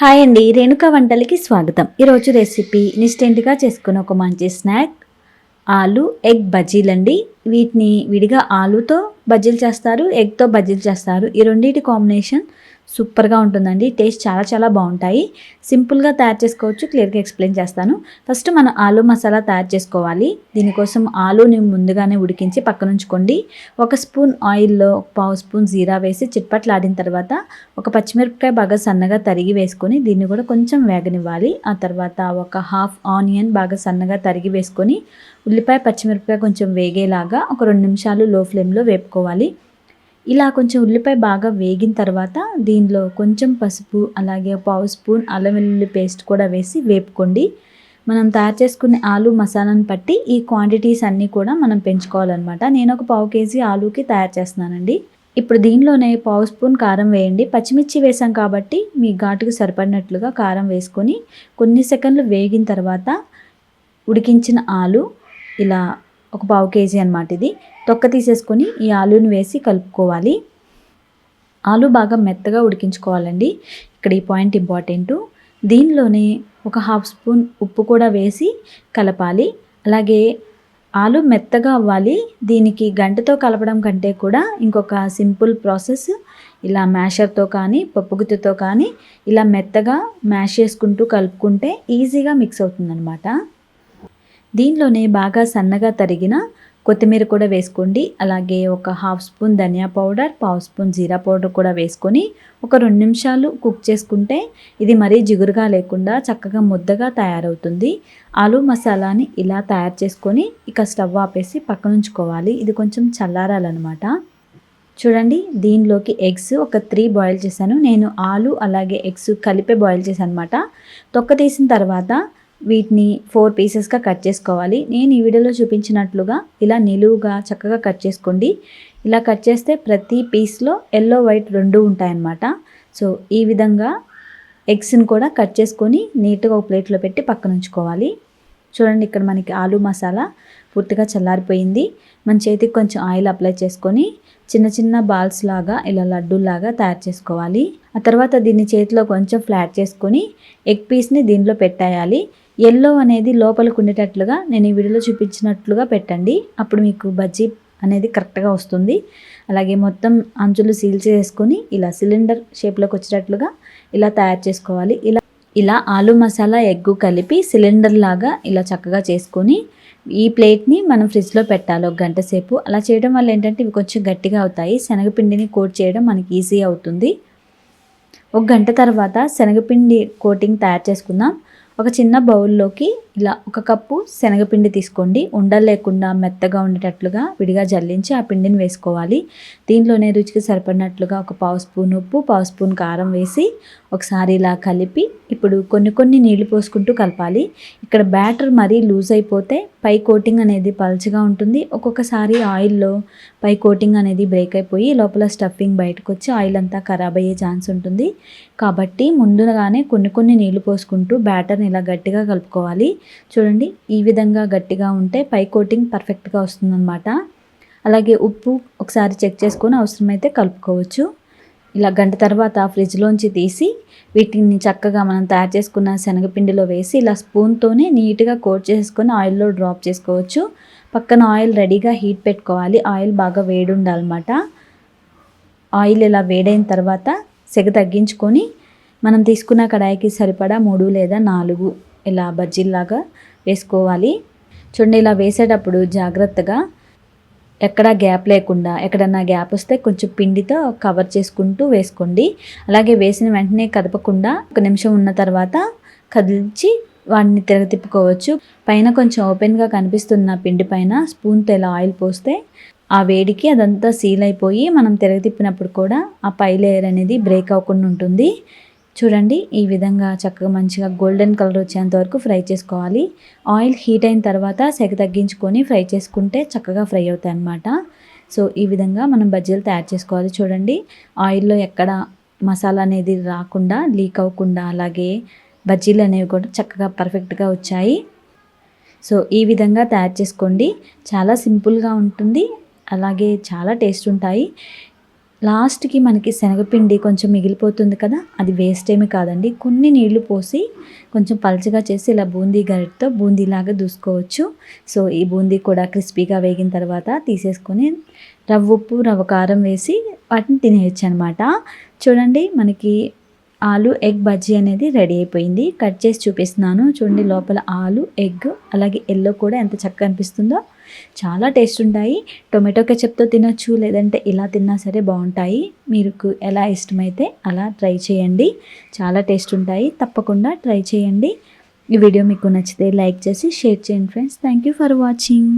Hi అండి రేణుక వంటలకి స్వాగతం. ఈరోజు రెసిపీ ఇన్స్టెంట్గా చేసుకున్న ఒక మంచి స్నాక్. ఆలు ఎగ్ బజ్జీలండి వీటిని విడిగా ఆలుతో బజ్జీలు చేస్తారు ఎగ్తో బజ్జీలు చేస్తారు. ఈ రెండింటి కాంబినేషన్ సూపర్గా ఉంటుందండి. టేస్ట్ చాలా చాలా బాగుంటాయి. సింపుల్గా తయారు చేసుకోవచ్చు. క్లియర్గా ఎక్స్ప్లెయిన్ చేస్తాను. ఫస్ట్ మనం ఆలు మసాలా తయారు చేసుకోవాలి. దీనికోసం ఆలుని ముందుగానే ఉడికించి పక్కన ఉంచుకోండి. ఒక స్పూన్ ఆయిల్లో ఒక పావు స్పూన్ జీరా వేసి చిట్పట్లాడిన తర్వాత ఒక పచ్చిమిరపకాయ బాగా సన్నగా తరిగి వేసుకొని దీన్ని కూడా కొంచెం వేగనివ్వాలి. ఆ తర్వాత ఒక హాఫ్ ఆనియన్ బాగా సన్నగా తరిగి వేసుకొని ఉల్లిపాయ పచ్చిమిరపకాయ కొంచెం వేగేలాగా ఒక రెండు నిమిషాలు లో ఫ్లేమ్లో వేపుకోవాలి. ఇలా కొంచెం ఉల్లిపాయ బాగా వేగిన తర్వాత దీనిలో కొంచెం పసుపు అలాగే పావు స్పూన్ అల్లం వెల్లుల్లి పేస్ట్ కూడా వేసి వేపుకోండి. మనం తయారు చేసుకునే ఆలు మసాలాను బట్టి ఈ క్వాంటిటీస్ అన్నీ కూడా మనం పెంచుకోవాలన్నమాట. నేను ఒక పావు కేజీ ఆలుకి తయారు చేస్తున్నానండి. ఇప్పుడు దీనిలోనే పావు స్పూన్ కారం వేయండి. పచ్చిమిర్చి వేసాం కాబట్టి మీ ఘాటుకు సరిపడినట్లుగా కారం వేసుకొని కొన్ని సెకండ్లు వేగిన తర్వాత ఉడికించిన ఆలు ఇలా ఒక పావు కేజీ అనమాట ఇది. తొక్క తీసేసుకొని ఈ ఆలూని వేసి కలుపుకోవాలి. ఆలు బాగా మెత్తగా ఉడికించుకోవాలండి. ఇక్కడ ఈ పాయింట్ ఇంపార్టెంట్. దీనిలోనే ఒక హాఫ్ స్పూన్ ఉప్పు కూడా వేసి కలపాలి. అలాగే ఆలు మెత్తగా అవ్వాలి. దీనికి గంటతో కలపడం కంటే కూడా ఇంకొక సింపుల్ ప్రాసెస్ ఇలా మ్యాషర్తో కానీ పప్పుగుత్తితో కానీ ఇలా మెత్తగా మ్యాష్ చేసుకుంటూ కలుపుకుంటే ఈజీగా మిక్స్ అవుతుందన్నమాట. దీనిలోనే బాగా సన్నగా తరిగిన కొత్తిమీర కూడా వేసుకోండి. అలాగే ఒక హాఫ్ స్పూన్ ధనియా పౌడర్ పావు స్పూన్ జీరా పౌడర్ కూడా వేసుకొని ఒక రెండు నిమిషాలు కుక్ చేసుకుంటే ఇది మరీ జిగురుగా లేకుండా చక్కగా ముద్దగా తయారవుతుంది. ఆలు మసాలాని ఇలా తయారు చేసుకొని ఇక స్టవ్ ఆపేసి పక్కన ఉంచుకోవాలి. ఇది కొంచెం చల్లారాలన్నమాట. చూడండి దీనిలోకి ఎగ్స్ ఒక త్రీ బాయిల్ చేశాను. నేను ఆలు అలాగే ఎగ్స్ కలిపే బాయిల్ చేశాను అనమాట తొక్క తీసిన తర్వాత వీటిని ఫోర్ పీసెస్గా కట్ చేసుకోవాలి. నేను ఈ వీడియోలో చూపించినట్లుగా ఇలా నిలువుగా చక్కగా కట్ చేసుకోండి. ఇలా కట్ చేస్తే ప్రతి పీస్లో ఎల్లో వైట్ రెండు ఉంటాయన్నమాట. సో ఈ విధంగా ఎగ్స్ని కూడా కట్ చేసుకొని నీట్గా ఒక ప్లేట్లో పెట్టి పక్కన ఉంచుకోవాలి. చూడండి ఇక్కడ మనకి ఆలు మసాలా పూర్తిగా చల్లారిపోయింది. మన చేతికి కొంచెం ఆయిల్ అప్లై చేసుకొని చిన్న చిన్న బాల్స్ లాగా ఇలా లడ్డూలాగా తయారు చేసుకోవాలి. ఆ తర్వాత దీన్ని చేతిలో కొంచెం ఫ్లాట్ చేసుకొని ఎగ్ పీస్ని దీనిలో పెట్టేయాలి. ఎల్లో అనేది లోపలికి ఉండేటట్లుగా నేను ఈ వీడియోలో చూపించినట్లుగా పెట్టండి. అప్పుడు మీకు బజ్జీ అనేది కరెక్ట్గా వస్తుంది. అలాగే మొత్తం అంచులు సీల్ చేసుకొని ఇలా సిలిండర్ షేప్లోకి వచ్చేటట్లుగా ఇలా తయారు చేసుకోవాలి. ఇలా ఇలా ఆలు మసాలా ఎగ్గు కలిపి సిలిండర్ లాగా ఇలా చక్కగా చేసుకొని ఈ ప్లేట్ని మనం ఫ్రిడ్జ్లో పెట్టాలి ఒక గంట సేపు. అలా చేయడం వల్ల ఏంటంటే ఇవి కొంచెం గట్టిగా అవుతాయి. శనగపిండిని కోట్ చేయడం మనకి ఈజీ అవుతుంది. ఒక గంట తర్వాత శనగపిండి కోటింగ్ తయారు చేసుకుందాం. ఒక చిన్న బౌల్లోకి ఇలా ఒక కప్పు శనగపిండి తీసుకోండి. ఉండలు లేకుండా మెత్తగా ఉండేటట్లుగా విడిగా జల్లించి ఆ పిండిని వేసుకోవాలి. దీంట్లోనే రుచికి సరిపడినట్లుగా ఒక పావు స్పూన్ ఉప్పు పావు స్పూన్ కారం వేసి ఒకసారి ఇలా కలిపి ఇప్పుడు కొన్ని కొన్ని నీళ్ళు పోసుకుంటూ కలపాలి. ఇక్కడ బ్యాటర్ మరీ లూజ్ అయిపోతే పై కోటింగ్ అనేది పల్చగా ఉంటుంది. ఒక్కొక్కసారి ఆయిల్లో పై కోటింగ్ అనేది బ్రేక్ అయిపోయి లోపల స్టఫింగ్ బయటకు వచ్చి ఆయిల్ అంతా ఖరాబ్ అయ్యే ఛాన్స్ ఉంటుంది. కాబట్టి ముందుగానే కొన్ని కొన్ని నీళ్ళు పోసుకుంటూ బ్యాటర్ని ఇలా గట్టిగా కలుపుకోవాలి. చూడండి ఈ విధంగా గట్టిగా ఉంటే పై కోటింగ్ పర్ఫెక్ట్గా వస్తుందన్నమాట. అలాగే ఉప్పు ఒకసారి చెక్ చేసుకొని అవసరమైతే కలుపుకోవచ్చు. ఇలా గంట తర్వాత ఫ్రిడ్జ్లోంచి తీసి వీటిని చక్కగా మనం తయారు చేసుకున్న శనగపిండిలో వేసి ఇలా స్పూన్తోనే నీట్గా కోట్ చేసుకొని ఆయిల్లో డ్రాప్ చేసుకోవచ్చు. పక్కన ఆయిల్ రెడీగా హీట్ పెట్టుకోవాలి. ఆయిల్ బాగా వేడి ఉండాలన్నమాట. ఆయిల్ ఇలా వేడైన తర్వాత సెగ తగ్గించుకొని మనం తీసుకున్న కడాయికి సరిపడా మూడు లేదా నాలుగు ఇలా బజ్జీల్లాగా వేసుకోవాలి. చూడండి ఇలా వేసేటప్పుడు జాగ్రత్తగా ఎక్కడా గ్యాప్ లేకుండా ఎక్కడన్నా గ్యాప్ వస్తే కొంచెం పిండితో కవర్ చేసుకుంటూ వేసుకోండి. అలాగే వేసిన వెంటనే కదపకుండా ఒక నిమిషం ఉన్న తర్వాత కదిలించి వాటిని తిరగతిప్పుకోవచ్చు. పైన కొంచెం ఓపెన్గా కనిపిస్తున్న పిండి పైన స్పూన్తో ఇలా ఆయిల్ పోస్తే ఆ వేడికి అదంతా సీల్ అయిపోయి మనం తిరగ తిప్పినప్పుడు కూడా ఆ పై లేయర్ అనేది బ్రేక్ అవ్వకుండా ఉంటుంది. చూడండి ఈ విధంగా చక్కగా మంచిగా గోల్డెన్ కలర్ వచ్చేంత వరకు ఫ్రై చేసుకోవాలి. ఆయిల్ హీట్ అయిన తర్వాత సెగ తగ్గించుకొని ఫ్రై చేసుకుంటే చక్కగా ఫ్రై అవుతాయి అన్నమాట. సో ఈ విధంగా మనం బజ్జీలు తయారు చేసుకోవాలి. చూడండి ఆయిల్లో ఎక్కడ మసాలా అనేది రాకుండా లీక్ అవ్వకుండా అలాగే బజ్జీలు అనేవి కూడా చక్కగా పర్ఫెక్ట్గా వచ్చాయి. సో ఈ విధంగా తయారు చేసుకోండి. చాలా సింపుల్గా ఉంటుంది. అలాగే చాలా టేస్ట్ ఉంటాయి లాస్ట్కి మనకి శనగపిండి కొంచెం మిగిలిపోతుంది కదా అది వేస్ట్ ఏమీ కాదండి. కొన్ని నీళ్ళు పోసి కొంచెం పలచగా చేసి ఇలా బూందీ గరిటతో బూందీలాగా దూసుకోవచ్చు. సో ఈ బూందీ కూడా క్రిస్పీగా వేగిన తర్వాత తీసేసుకొని రవ్వ ఉప్పు రవ్వ కారం వేసి వాటిని తినేయచ్చు అనమాట చూడండి మనకి ఆలు ఎగ్ బజ్జీ అనేది రెడీ అయిపోయింది. కట్ చేసి చూపిస్తున్నాను. చూడండి లోపల ఆలు ఎగ్ అలాగే ఎల్లో కూడా ఎంత చక్కగా అనిపిస్తుందో. చాలా టేస్ట్ ఉంటాయి. టొమాటో కెచప్తో తినొచ్చు లేదంటే ఇలా తిన్నా సరే బాగుంటాయి. మీకు ఎలా ఇష్టమైతే అలా ట్రై చేయండి. చాలా టేస్ట్ ఉంటాయి. తప్పకుండా ట్రై చేయండి. ఈ వీడియో మీకు నచ్చితే లైక్ చేసి షేర్ చేయండి friends. Thank you for watching